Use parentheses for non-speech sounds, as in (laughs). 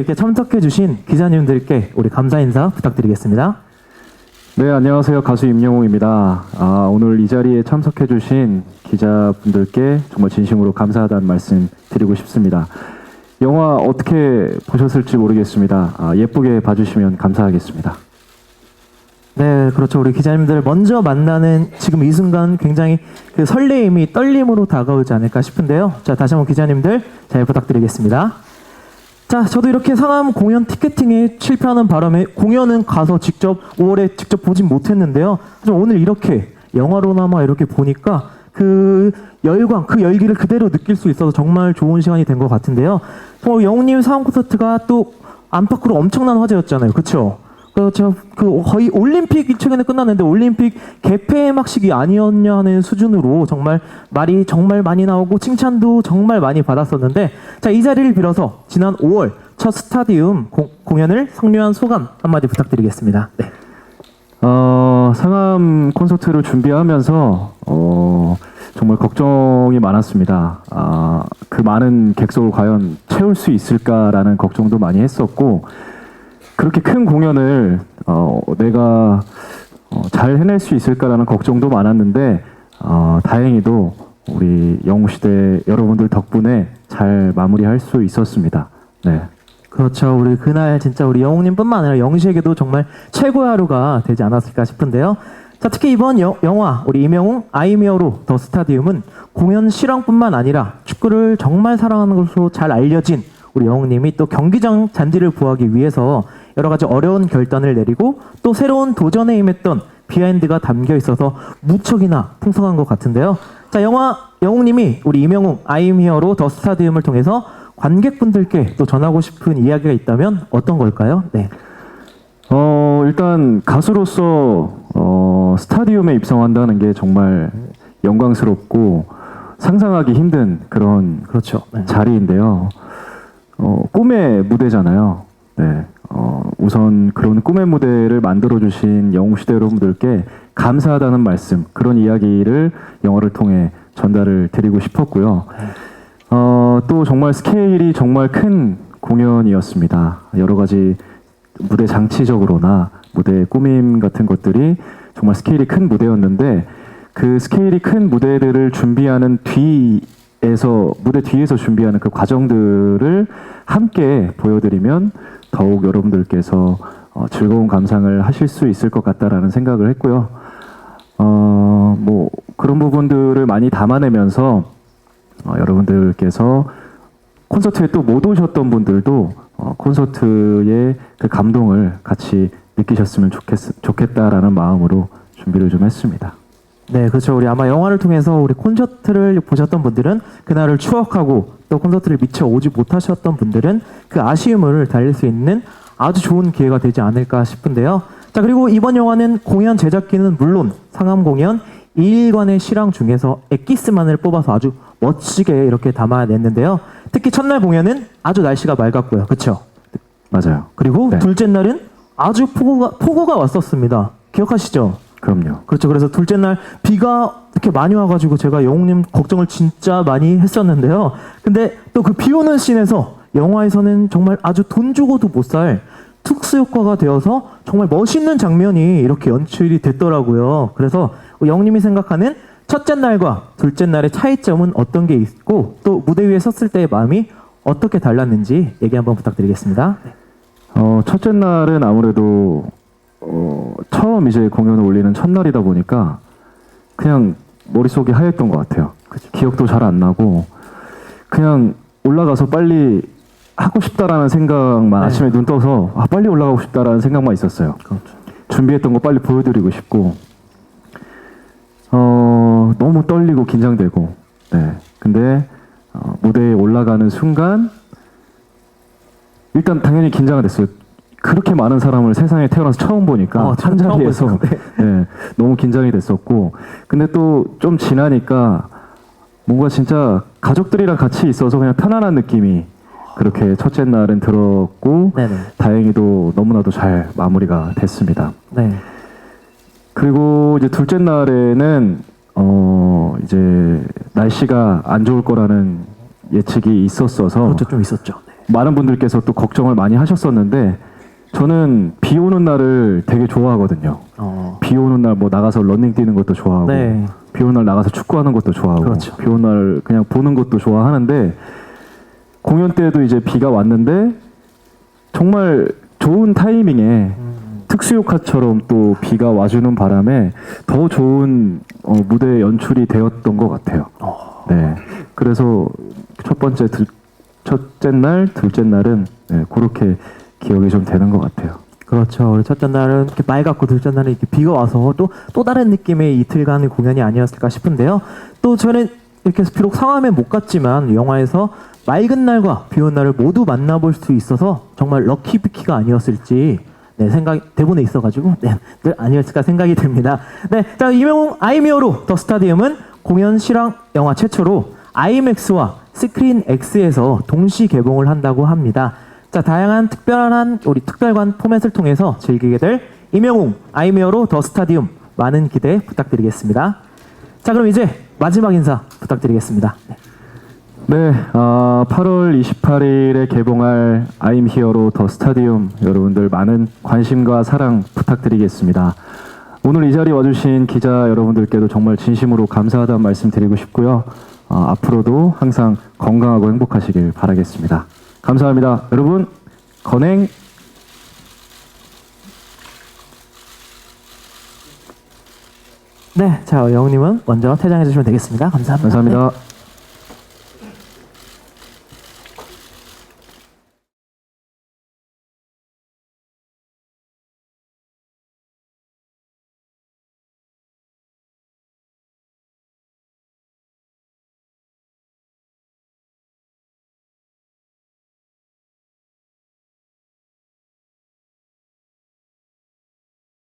이렇게 참석해 주신 기자님들께 우리 감사 인사 부탁드리겠습니다. 네, 안녕하세요. 가수 임영웅입니다. 아, 오늘 이 자리에 참석해 주신 기자분들께 정말 진심으로 감사하다는 말씀 드리고 싶습니다. 영화 어떻게 보셨을지 모르겠습니다. 아, 예쁘게 봐주시면 감사하겠습니다. 네, 그렇죠. 우리 기자님들 먼저 만나는 지금 이 순간 굉장히 그 설레임이 떨림으로 다가오지 않을까 싶은데요. 자, 다시 한번 기자님들 잘 부탁드리겠습니다. 자, 저도 이렇게 상암 공연 티켓팅에 실패하는 바람에 공연은 가서 직접 5월에 직접 보진 못했는데요. 하지만 오늘 이렇게 영화로나마 이렇게 보니까 그 열광, 그 열기를 그대로 느낄 수 있어서 정말 좋은 시간이 된 것 같은데요. 정말 영웅님 상암 콘서트가 또 안팎으로 엄청난 화제였잖아요. 그렇죠? 그, 저, 그, 거의 올림픽이 최근에 끝났는데 올림픽 개폐막식이 아니었냐 하는 수준으로 정말 말이 정말 많이 나오고 칭찬도 정말 많이 받았었는데 자, 이 자리를 빌어서 지난 5월 첫 스타디움 공, 공연을 성료한 소감 한마디 부탁드리겠습니다. 네. 어, 상암 콘서트를 준비하면서 어, 정말 걱정이 많았습니다. 아, 그 많은 객석을 과연 채울 수 있을까라는 걱정도 많이 했었고 그렇게 큰 공연을 어, 내가 어, 잘 해낼 수 있을까라는 걱정도 많았는데 어, 다행히도 우리 영웅시대 여러분들 덕분에 잘 마무리할 수 있었습니다. 네. 그렇죠. 우리 그날 진짜 우리 영웅님뿐만 아니라 영시에게도 정말 최고의 하루가 되지 않았을까 싶은데요. 자, 특히 이번 여- 영화 우리 이명웅 아이미어로 더 스타디움은 공연 실황뿐만 아니라 축구를 정말 사랑하는 것으로 잘 알려진 우리 영웅님이 또 경기장 잔디를 부하기 위해서 여러 가지 어려운 결단을 내리고 또 새로운 도전에 임했던 비하인드가 담겨 있어서 무척이나 풍성한 것 같은데요. 자, 영화 영웅님이 우리 이명웅 아이미어로 더 스타디움을 통해서 관객분들께 또 전하고 싶은 이야기가 있다면 어떤 걸까요? 네. 어, 일단 가수로서 어, 스타디움에 입성한다는 게 정말 영광스럽고 상상하기 힘든 그런 그렇죠. 네. 자리인데요. 어, 꿈의 무대잖아요. 네. 어, 우선 그런 꿈의 무대를 만들어주신 영웅시대 여러분들께 감사하다는 말씀, 그런 이야기를 영화를 통해 전달을 드리고 싶었고요. 어, 또 정말 스케일이 정말 큰 공연이었습니다. 여러 가지 무대 장치적으로나 무대 꾸밈 같은 것들이 정말 스케일이 큰 무대였는데 그 스케일이 큰 무대들을 준비하는 뒤에서 무대 뒤에서 준비하는 그 과정들을 함께 보여드리면 더욱 여러분들께서 어, 즐거운 감상을 하실 수 있을 것 같다라는 생각을 했고요. 어, 뭐 그런 부분들을 많이 담아내면서 어, 여러분들께서 콘서트에 또 못 오셨던 분들도 어, 콘서트의 그 감동을 같이 느끼셨으면 좋겠, 좋겠다라는 마음으로 준비를 좀 했습니다. 네, 그렇죠. 우리 아마 영화를 통해서 우리 콘서트를 보셨던 분들은 그날을 추억하고 또 콘서트를 미처 오지 못하셨던 분들은 그 아쉬움을 달랠 수 있는 아주 좋은 기회가 되지 않을까 싶은데요. 자, 그리고 이번 영화는 공연 제작기는 물론 상암 공연 2일간의 실황 중에서 엑기스만을 뽑아서 아주 멋지게 이렇게 담아냈는데요. 특히 첫날 공연은 아주 날씨가 맑았고요. 그렇죠? 맞아요. 그리고 네. 둘째 날은 아주 폭우가, 폭우가 왔었습니다. 기억하시죠? 그럼요. 그렇죠. 그래서 둘째 날 비가 이렇게 많이 와가지고 제가 영웅님 걱정을 진짜 많이 했었는데요. 근데 또 그 비 오는 씬에서 영화에서는 정말 아주 돈 주고도 못 살 특수 효과가 되어서 정말 멋있는 장면이 이렇게 연출이 됐더라고요. 그래서 영웅님이 생각하는 첫째 날과 둘째 날의 차이점은 어떤 게 있고 또 무대 위에 섰을 때의 마음이 어떻게 달랐는지 얘기 한번 부탁드리겠습니다. 어, 첫째 날은 아무래도 어, 처음 이제 공연을 올리는 첫날이다 보니까 그냥 머릿속이 하였던 것 같아요. 기억도 잘 안 나고 그냥 올라가서 빨리 하고 싶다라는 생각만 네. 아침에 눈 떠서 아, 빨리 올라가고 싶다라는 생각만 있었어요. 준비했던 거 빨리 보여드리고 싶고 어, 너무 떨리고 긴장되고 네. 근데 어, 무대에 올라가는 순간 일단 당연히 긴장이 됐어요. 그렇게 많은 사람을 세상에 태어나서 처음 보니까 어, 한 자리에서. 네. (laughs) 네, 너무 긴장이 됐었고 근데 또 좀 지나니까 뭔가 진짜 가족들이랑 같이 있어서 그냥 편안한 느낌이 그렇게 첫째 날은 들었고 네네. 다행히도 너무나도 잘 마무리가 됐습니다. 네. 그리고 이제 둘째 날에는 어 이제 날씨가 안 좋을 거라는 예측이 있었어서 그것도 좀 있었죠. 네. 많은 분들께서 또 걱정을 많이 하셨었는데 저는 비 오는 날을 되게 좋아하거든요. 어, 비 오는 날 뭐 나가서 러닝 뛰는 것도 좋아하고 네. 비 오는 날 나가서 축구하는 것도 좋아하고 그렇죠. 비 오는 날 그냥 보는 것도 좋아하는데 공연 때도 이제 비가 왔는데 정말 좋은 타이밍에 음. 특수효과처럼 또 비가 와주는 바람에 더 좋은 어, 무대 연출이 되었던 것 같아요. 어. 네. 그래서 첫 번째, 들, 첫째 날, 둘째 날은 네, 그렇게 기억이 좀 되는 것 같아요. 그렇죠. 우리 첫째 날은 이렇게 맑았고 둘째 날은 이렇게 비가 와서 또, 또 다른 느낌의 이틀간의 공연이 아니었을까 싶은데요. 또 저는 이렇게 비록 상암에 못 갔지만 영화에서 맑은 날과 비 오는 날을 모두 만나볼 수 있어서 정말 럭키비키가 아니었을지 네, 생각이 대본에 있어가지고 네, 늘 아니었을까 생각이 듭니다. 네, 자 이명웅 아이미어로 더 스타디움은 공연 실황 영화 최초로 IMAX와 스크린 X에서 동시 개봉을 한다고 합니다. 자 다양한 특별한 우리 특별관 포맷을 통해서 즐기게 될 이명웅 아이미어로 더 스타디움 많은 기대 부탁드리겠습니다. 자 그럼 이제 마지막 인사 부탁드리겠습니다. 네. 네, 아, 8월 28일에 개봉할 아임 히어로 더 스타디움 여러분들 많은 관심과 사랑 부탁드리겠습니다. 오늘 이 자리에 와주신 기자 여러분들께도 정말 진심으로 감사하다는 말씀 드리고 싶고요. 아, 앞으로도 항상 건강하고 행복하시길 바라겠습니다. 감사합니다. 여러분, 건행 네, 자 영웅님은 먼저 퇴장해 주시면 되겠습니다. 감사합니다. 네. 감사합니다.